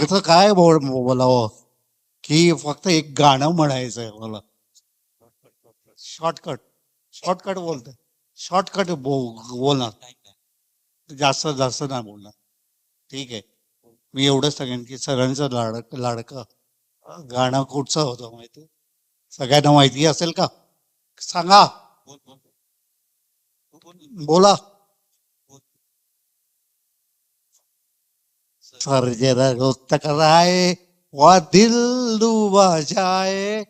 फक्त काय बोल बोलावं? की फक्त एक गाणं म्हणायचंय मला. शॉर्टकट शॉर्टकट बोलत शॉर्टकट बोलणार. जास्त जास्त नाही बोलणार. ठीक आहे. मी एवढंच सांगेन की सगळ्यांचं लाडक लाडकं गाणं कुठचं होतं माहिती? सगळ्यांना माहिती असेल का? सांगा. बोला. सर जरा टकराए वह दिल डूबा जाए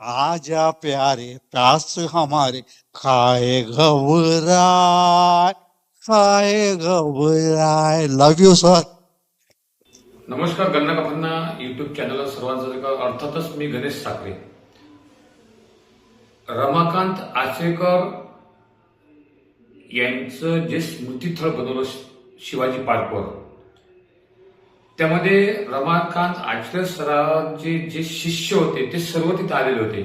आजा प्यारे प्यास हमारे खाए घबराए खाए घबराए लव यू सर नमस्कार गन्ना काकांना युट्यूब चॅनलला सर्वांचं अर्थातच मी गणेश साखरे. रमाकांत आचेकर यांचं जे स्मृतीथळ बनवलं शिवाजी पार्कवर. त्यामध्ये रमाकांत आचरेकर सरांचे जे शिष्य होते ते सर्व तिथे आलेले होते.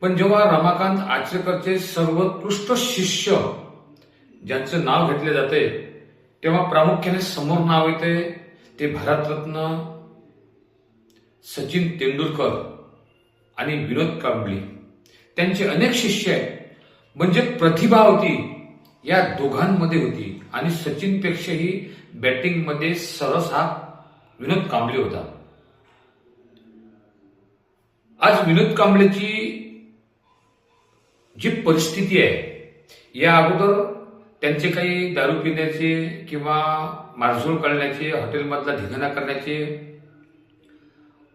पण जेव्हा रमाकांत आचरेकरचे सर्वोत्कृष्ट शिष्य ज्यांचं नाव घेतले जाते तेव्हा प्रामुख्याने समोर नाव येते ते भारतरत्न सचिन तेंडुलकर आणि विनोद कांबळी. त्यांचे अनेक शिष्य आहेत. म्हणजे प्रतिभा होती. या दोघांमध्ये होती. आणि सचिनपेक्षाही बॅटिंगमध्ये सरस हा विनोद कांबळे होता. आज विनोद कांबळेची जी परिस्थिती आहे या अगोदर त्यांचे काही दारू पिण्याचे किंवा मारझोड करण्याचे हॉटेलमधला धिंगाणा करण्याचे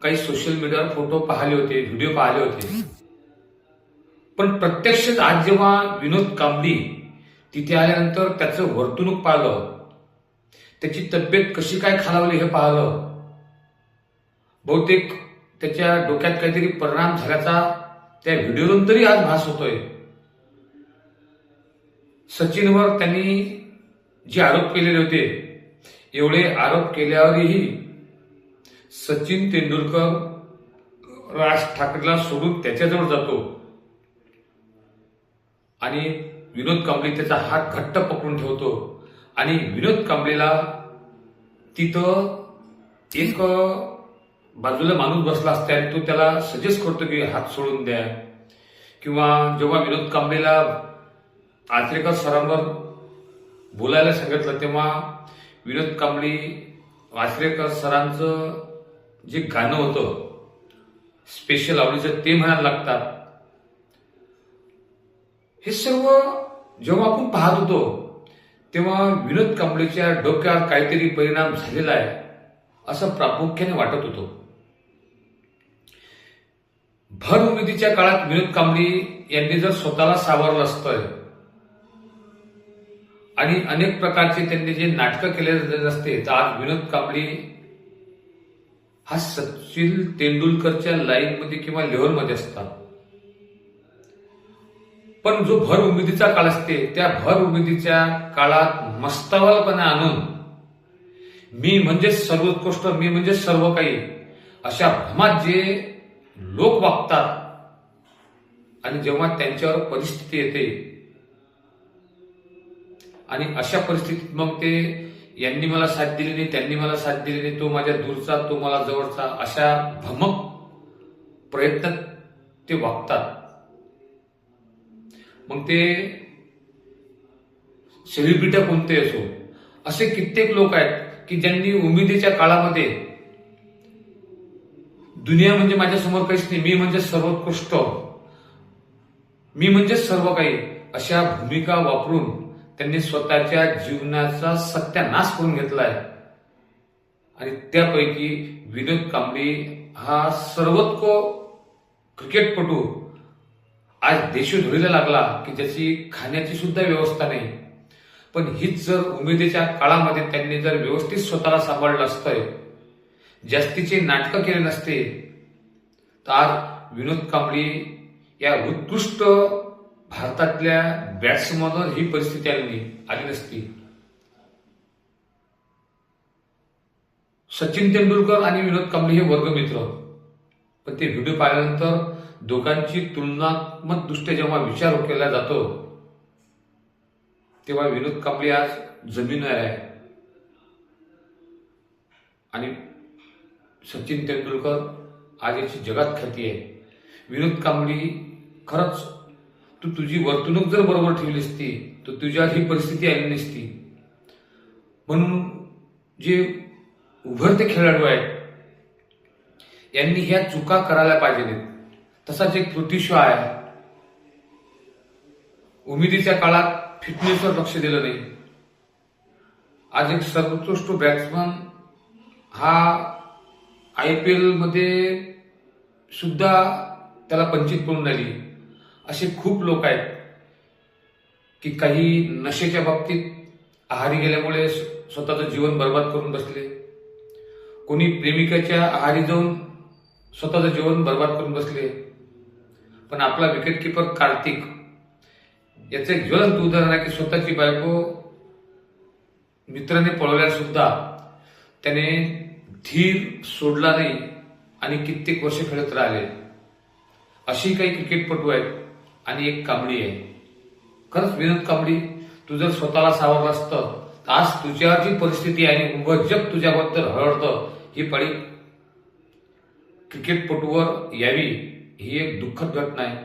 काही सोशल मीडियावर फोटो पाहिले होते व्हिडिओ पाहिले होते. पण प्रत्यक्षात आज जेव्हा विनोद कांबळी तिथे आल्यानंतर त्याचं वर्तणूक पाहिलं त्याची तब्येत कशी काय खालावली हे पाहिलं बहुतेक त्याच्या डोक्यात काहीतरी परिणाम झाल्याचा त्या व्हिडिओतून तरी आज भास होतोय. सचिनवर त्यांनी जे आरोप केलेले होते एवढे आरोप केल्यावरही सचिन तेंडुलकर राज ठाकरेला सोडून त्याच्याजवळ जातो. आणि विनोद कांबळे त्याचा हात घट्ट पकडून ठेवतो. आणि विनोद कांबळेला तिथं एक बाजूला माणूस बसला असता आणि तो त्याला सजेस्ट करतो की हात सोडून द्या. किंवा जेव्हा विनोद कांबळेला आचरेकर सरांवर बोलायला सांगितलं तेव्हा विनोद कांबळी आचरेकर सरांचं जे गाणं होतं स्पेशल आवडीचं ते म्हणायला लागतात. हे सर्व जेव्हा आपण पाहत होतो तेव्हा विनोद कांबळेच्या डोक्यावर काहीतरी परिणाम झालेला आहे असं प्रामुख्याने वाटत होतं. भर उमेदीच्या काळात विनोद कांबळी यांनी जर स्वतःला सावरलं असतं आणि अनेक प्रकारचे त्यांनी जे नाटकं केले असते तर आज विनोद कांबळी हा सचिन तेंडुलकरच्या लाईनमध्ये किंवा लेव्हलमध्ये असतात. पण जो भर उमेदीचा काळ असते त्या भर उमेदीच्या काळात मस्तवालपणे आणून मी म्हणजे सर्वोत्कृष्ट मी म्हणजे सर्व काही अशा भ्रमात जे लोक वागतात आणि जेव्हा त्यांच्यावर परिस्थिती येते आणि अशा परिस्थितीत मग ते यांनी मला साथ दिली नाही त्यांनी मला साथ दिली नाही तो माझ्या दूरचा तो मला जवळचा अशा भ्रमक प्रयत्न ते वागतात. मग ते सेलिब्रिटी कोणते असो असे कित्येक लोक आहेत की ज्यांनी उमेदीच्या काळामध्ये दुनिया म्हणजे माझ्यासमोर काहीच नाही मी म्हणजे सर्वोत्कृष्ट मी म्हणजे सर्व काही अशा भूमिका वापरून त्यांनी स्वतःच्या जीवनाचा सत्यानाश करून घेतलाय. आणि त्यापैकी विनोद कांबळी हा सर्वोत्क क्रिकेटपटू आज देशोधडीला लागला की ज्याची खाण्याची सुद्धा व्यवस्था नाही. पण हीच जर उमेदीच्या काळामध्ये त्यांनी जर व्यवस्थित स्वतःला सांभाळलं असतंय जास्तीचे नाटकं केले नसते तर आज विनोद कांबळी या उत्कृष्ट भारतातल्या बॅट्समधून ही परिस्थिती आली आली नसती. सचिन तेंडुलकर आणि विनोद कांबळी हे वर्गमित्र. पण ते व्हिडिओ पाहिल्यानंतर दोघांची तुलनात्मक दृष्ट्या जेव्हा विचार केला जातो तेव्हा विनोद कांबळे आज जमीन आहे. आणि सचिन तेंडुलकर आज याची जगात ख्याती आहे. विनोद कांबळी खरंच तू तुझी वर्तणूक जर बरोबर ठेवली असती तर तुझ्या ही परिस्थिती आली नसती. म्हणून जे उभरते खेळाडू आहेत यांनी ह्या चुका करायला पाहिजे तसाच एक पृथ्वी शो आहे. उमेदीच्या काळात फिटनेसवर लक्ष दिलं नाही. आज एक सर्वोत्कृष्ट बॅट्समन हा आय पी एलमध्ये सुद्धा त्याला पंचित पडून राहिली. असे खूप लोक आहेत की काही नशेच्या बाबतीत आहारी गेल्यामुळे स्वतःचं जीवन बर्बाद करून बसले. कोणी प्रेमिकाच्या आहारी जाऊन स्वतःचं जीवन बर्बाद करून बसले. पण आपला विकेट किपर कार्तिक. याचं एक ज्वलंत उदाहरण आहे की स्वतःची बायको मित्राने पळवल्या सुद्धा त्याने धीर सोडला नाही आणि कित्येक वर्ष खेळत राहिले. अशी काही क्रिकेटपटू आहेत आणि एक कांबडी आहे. खरंच विनोद कांबडी तू जर स्वतःला सावरलं असतं तर आज तुझ्याची परिस्थिती आहे आणि उभं जग तुझ्याबद्दल हळहळतं ही पडी क्रिकेटपटूवर यावी. ही एक दुःखद घटना आहे.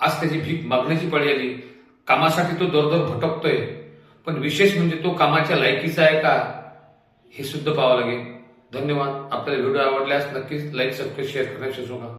आज त्याची भीक मागण्याची पळी आली. कामासाठी तो दरदर भटकतोय पण विशेष म्हणजे तो कामाच्या लायकीचा आहे का हे सुद्धा पाहावं लागेल. धन्यवाद. आपल्याला व्हिडिओ आवडल्यास नक्कीच लाईक सबस्क्राईब शेअर करण्यास विसरू नका.